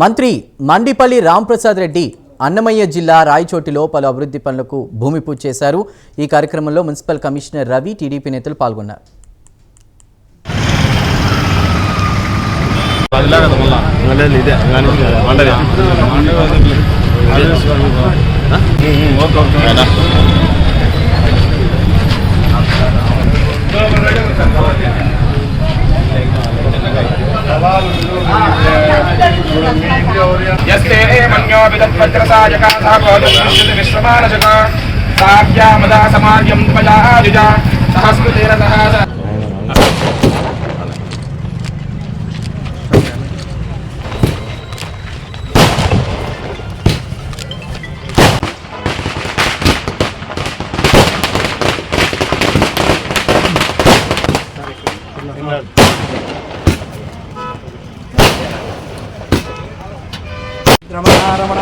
మంత్రి మండిపల్లి రాంప్రసాద్ రెడ్డి అన్నమయ్య జిల్లా రాయచోటిలో పలు అభివృద్ధి పనులకు భూమి పూజ చేశారు. ఈ కార్యక్రమంలో మున్సిపల్ కమిషనర్ రవి టీడీపీ నేతలు పాల్గొన్నారు. यस्ते मन्यो विदत्वज्रसायका सह गोदुष्यति विश्वमानशका साभ्यामदा समार्यं त्वयाजुजा सहस्कृतेन सह రమణ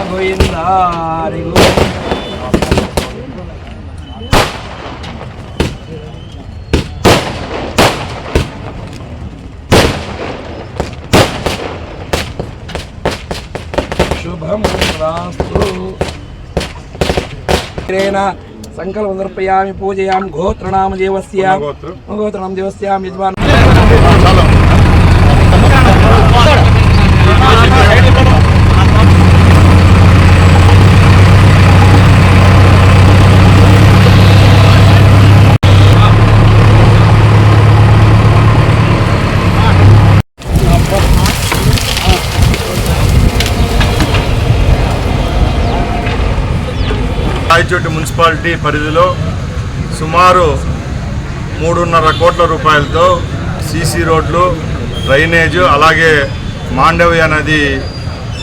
రాస్తు సంకల్పం సమర్పయామి పూజయామి గోత్రనామ దేవస్య. గోత్రనామ దేవస్య యజమాన్. రాయచోటి మున్సిపాలిటీ పరిధిలో సుమారు మూడున్నర కోట్ల రూపాయలతో సీసీ రోడ్లు డ్రైనేజు అలాగే మాండవ్య నది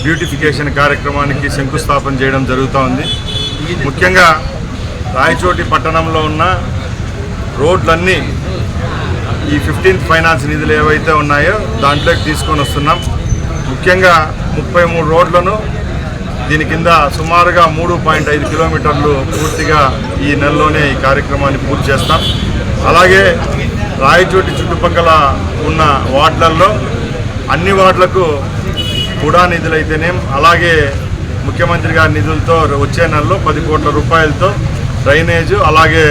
బ్యూటిఫికేషన్ కార్యక్రమానికి శంకుస్థాపన చేయడం జరుగుతూ ఉంది. ముఖ్యంగా రాయచోటి పట్టణంలో ఉన్న రోడ్లన్నీ ఈ ఫిఫ్టీన్త్ ఫైనాన్స్ నిధులు ఏవైతే ఉన్నాయో దాంట్లోకి తీసుకొని వస్తున్నాం. ముఖ్యంగా ముప్పై మూడు రోడ్లను దీని కింద సుమారుగా మూడు పాయింట్ ఐదు కిలోమీటర్లు పూర్తిగా ఈ నెలలోనే ఈ కార్యక్రమాన్ని పూర్తి చేస్తాం. అలాగే రాయచోటి చుట్టుపక్కల ఉన్న వార్డులలో అన్ని వార్డులకు కూడా నిధులైతేనేం అలాగే ముఖ్యమంత్రి గారి నిధులతో వచ్చే నెలలో పది కోట్ల రూపాయలతో డ్రైనేజు అలాగే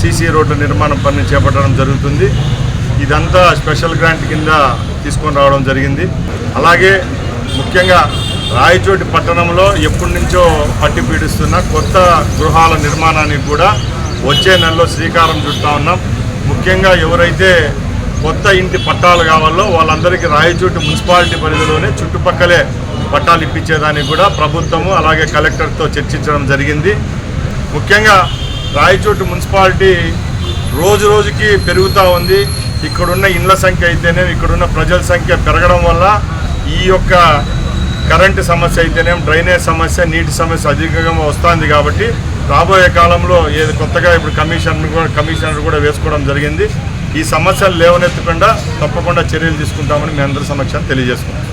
సీసీ రోడ్ల నిర్మాణం పని చేపట్టడం జరుగుతుంది. ఇదంతా స్పెషల్ గ్రాంట్ కింద తీసుకొని రావడం జరిగింది. అలాగే ముఖ్యంగా రాయచోటి పట్టణంలో ఎప్పటి నుంచో పట్టి పీడిస్తున్న కొత్త గృహాల నిర్మాణానికి కూడా వచ్చే నెలలో శ్రీకారం చుట్టా ఉన్నాం. ముఖ్యంగా ఎవరైతే కొత్త ఇంటి పట్టాలు కావాలో వాళ్ళందరికీ రాయచోటి మున్సిపాలిటీ పరిధిలోనే చుట్టుపక్కలే పట్టాలు ఇప్పించేదానికి కూడా ప్రభుత్వము అలాగే కలెక్టర్తో చర్చించడం జరిగింది. ముఖ్యంగా రాయచోటి మున్సిపాలిటీ రోజు రోజుకి పెరుగుతూ ఉంది. ఇక్కడున్న ఇండ్ల సంఖ్య అయితేనే ఇక్కడున్న ప్రజల సంఖ్య పెరగడం వల్ల ఈ యొక్క కరెంటు సమస్య అయితేనేం డ్రైనేజ్ సమస్య నీటి సమస్య అధికంగా వస్తుంది కాబట్టి రాబోయే కాలంలో ఏది కొత్తగా ఇప్పుడు కమిషన్ కూడా కమిషనర్ కూడా వేసుకోవడం జరిగింది. ఈ సమస్యలు లేవనెత్తకుండా తప్పకుండా చర్యలు తీసుకుంటామని మీ అందరి సమక్షాన్ని తెలియజేసుకుంటాం